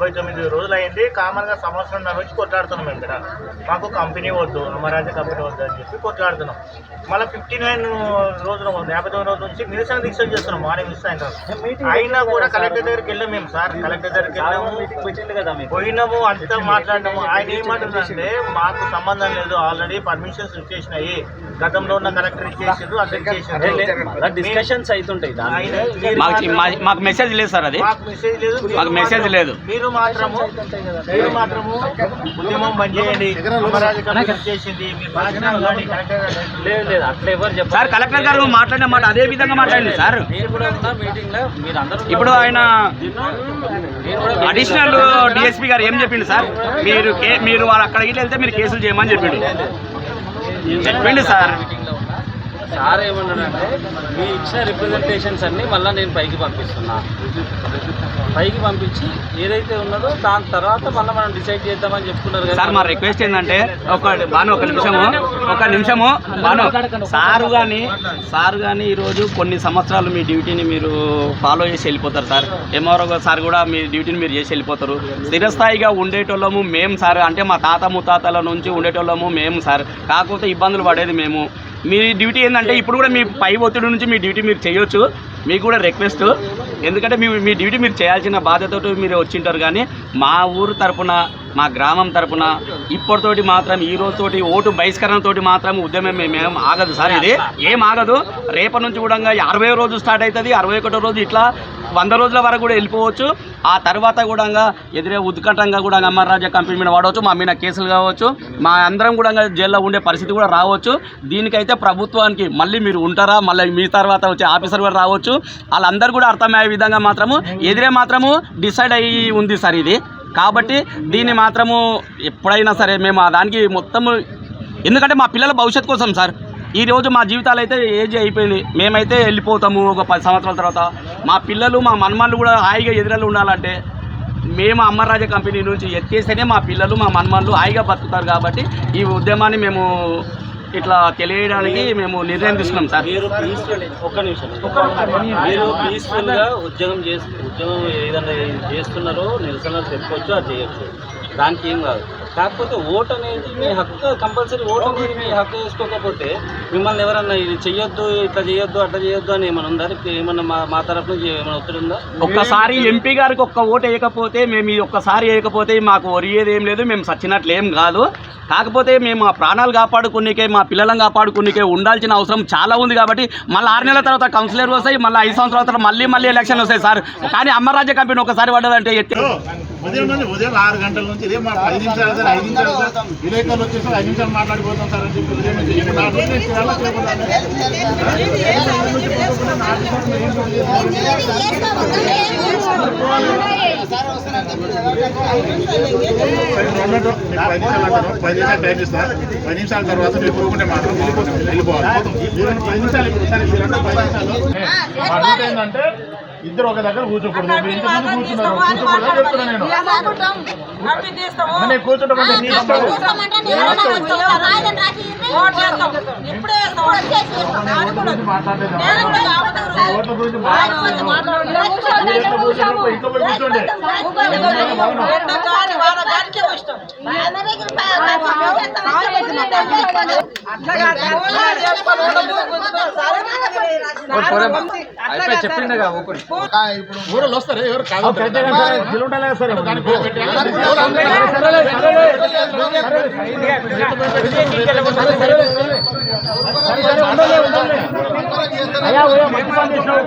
ముప్పై తొమ్మిది రోజులు అయింది కామన్గా సంవత్సరం నుంచి కొట్లాడుతున్నాం మేము ఇక్కడ. మాకు కంపెనీ వద్దు అమరాజ కంపెనీ వద్దు అని చెప్పి కొట్లాడుతున్నాం. మళ్ళీ ఫిఫ్టీ నైన్ రోజుల యాభై తొమ్మిది రోజుల నుంచి నిరసన దీక్షలు చేస్తున్నాం మార్నింగ్ మిస్ సాయంత్రం. అయినా కూడా కలెక్టర్ దగ్గరికి వెళ్ళాం మేము సార్. కలెక్టర్ దగ్గరికి వెళ్ళాము. పోయినాము అంతా మాట్లాడినాము. ఆయన ఏమంటుందంటే మాకు సంబంధం లేదు ఆల్రెడీ పర్మిషన్స్ ఇచ్చేసినాయి గతంలో ఉన్న కలెక్టర్ ఇచ్చేసారు ఇచ్చేసారు డిస్కషన్స్ అవుతుంటాయి. మాకు మెసేజ్ లేదు సార్ అది. మాకు మెసేజ్ లేదు. మాకు మెసేజ్ లేదు. మీరు మాత్రము మీరు మాత్రము ఉద్యమం చేసింది. లేదు లేదు అట్లా ఎవరు చెప్పారు సార్ కలెక్టర్ గారు మాట్లాడిన మాట అదే విధంగా మాట్లాడింది సార్. మీరు కూడా ఉన్న మీటింగ్లో మీరు అందరూ ఇప్పుడు ఆయన అడిషనల్ డిఎస్పీ గారు ఏం చెప్పిండు సార్? మీరు మీరు వాళ్ళు అక్కడికి వెళ్తే మీరు కేసులు చేయమని చెప్పిండు. చెప్పిండు సార్. సార్ ఏమన్నాడంటే మీ ఇచ్చిన రిప్రజెంటేషన్స్ అన్ని మళ్ళీ నేను పైకి పంపిస్తున్నా. పైకి పంపించి ఏదైతే ఉన్నదో దాని తర్వాత మళ్ళీ మనం డిసైడ్ చేద్దామని చెప్తున్నారు కదా. సార్ మా రిక్వెస్ట్ ఏంటంటే ఒక బాను ఒక నిమిషము ఒక నిమిషము బాను సారు కానీ సారు కానీ ఈరోజు కొన్ని సంవత్సరాలు మీ డ్యూటీని మీరు ఫాలో చేసి వెళ్ళిపోతారు సార్. ఎంఆర్ఓ సార్ కూడా మీ డ్యూటీని మీరు చేసి వెళ్ళిపోతారు. స్థిరస్థాయిగా ఉండేటోళ్ళము మేము సార్ అంటే మా తాత ముత్తాతల నుంచి ఉండేటోళ్ళము మేము సార్. కాకపోతే ఇబ్బందులు పడేది మేము. మీ డ్యూటీ ఏంటంటే ఇప్పుడు కూడా మీ పై ఒత్తిడి నుంచి మీ డ్యూటీ మీరు చేయొచ్చు. మీకు కూడా రిక్వెస్ట్ ఎందుకంటే మీ మీ డ్యూటీ మీరు చేయాల్సిన బాధ్యతతో మీరు వచ్చింటారు కానీ మా ఊరు తరపున మా గ్రామం తరపున ఇప్పటితోటి మాత్రం ఈ రోజుతోటి ఓటు బహిష్కరణతోటి మాత్రం ఉద్యమం మేము ఆగదు సార్ ఇది. ఏం ఆగదు. రేపటి నుంచి కూడా అరవై రోజు స్టార్ట్ అవుతుంది అరవై ఒకటో రోజు ఇట్లా వంద రోజుల వరకు కూడా వెళ్ళిపోవచ్చు. ఆ తర్వాత కూడా ఎదురే ఉత్కంఠంగా కూడా అమర్రాజ కంపెనీ మీద వాడవచ్చు మా మీద కేసులు కావచ్చు. మా అందరం కూడా జైల్లో ఉండే పరిస్థితి కూడా రావచ్చు. దీనికైతే ప్రభుత్వానికి మళ్ళీ మీరు ఉంటారా? మళ్ళీ మీ తర్వాత వచ్చే ఆఫీసర్ కూడా రావచ్చు. వాళ్ళందరూ కూడా అర్థమయ్యే విధంగా మాత్రము ఎదురే మాత్రము డిసైడ్ అయ్యి ఉంది సార్ ఇది. కాబట్టి దీన్ని మాత్రము ఎప్పుడైనా సరే మేము దానికి మొత్తము ఎందుకంటే మా పిల్లల భవిష్యత్తు కోసం సార్. ఈరోజు మా జీవితాలు అయితే ఏజ్ అయిపోయింది. మేమైతే వెళ్ళిపోతాము ఒక పది సంవత్సరాల తర్వాత. మా పిల్లలు మా మన్మన్లు కూడా హాయిగా ఎదురలు ఉండాలంటే మేము అమ్మరాజ కంపెనీ నుంచి ఎత్తేస్తేనే మా పిల్లలు మా మన్మన్లు హాయిగా బతుకుతారు కాబట్టి ఈ ఉద్యమాన్ని మేము ఇట్లా తెలియడానికి మేము నిర్ణయం తీసుకున్నాం సార్. మీరు పీస్ఫుల్ ఒక్క నిమిషం. మీరు పీస్ఫుల్గా ఉద్యోగం చేస్తు ఉద్యోగం ఏదైనా చేస్తున్నారో నిరసనలు తెచ్చుకోవచ్చు అది చేయొచ్చు. దానికి ఏం కాదు. కాకపోతే ఓటు అనేది మీ హక్కు కంపల్సరీ ఓటు అనేది మీ హక్కు చేసుకోకపోతే మిమ్మల్ని ఎవరన్నా ఇది చెయ్యొద్దు ఇట్లా చేయొద్దు అట్లా చేయొద్దు అని ఏమైనా ఉందా? ఏమన్నా మా మా తరఫు నుంచి ఏమైనా ఒత్తిడి ఉందా? ఒక్కసారి ఎంపీ గారికి ఒక్క ఓటు వేయకపోతే మేము ఈ ఒక్కసారి వేయకపోతే మాకు ఒరిగేది ఏం లేదు మేము సచ్చినట్లు ఏం కాదు. కాకపోతే మేము మా ప్రాణాలు కాపాడుకునికే మా పిల్లలను కాపాడుకునికే ఉండాల్సిన అవసరం చాలా ఉంది కాబట్టి మళ్ళీ ఆరు నెలల తర్వాత కౌన్సిలర్ వస్తాయి మళ్ళీ ఐదు సంవత్సరాల తర్వాత మళ్ళీ మళ్ళీ ఎలక్షన్ వస్తాయి సార్. కానీ అమ్మరాజ్య కంపెనీ ఒకసారి పడ్డదంటే ఎత్తి ఉదయం నుండి ఉదయం ఆరు గంటల నుంచి ఇదే మా పది నిమిషాలు సార్ ఐదు నిమిషాలు సార్. విలేకరులు వచ్చి సార్ ఐదు నిమిషాలు మాట్లాడిపోతాం సార్ అని చెప్పి ఉదయం నుంచి ఇప్పుడు నా రోజు నేను పది నిమిషాలు టైం ఇస్తా. పది నిమిషాల తర్వాత మీరు పోకుంటే మాత్రం ఏంటంటే ఇద్దరు ఒక దగ్గర కూర్చోకూడదు. మీ ఇంటి ముందు కూర్చున్నారు. కూర్చోకూడదు. చెప్తున్నా నేను. నేను నీ ఇష్టం గురించి మాట్లాడలేదు. ఓట్ల గురించి మాట్లాడలేదు. మీరు ఎట్లా ఊరలో వస్తారు ఎవరు కాదు అయ్యా మంచి పని చేసినావు.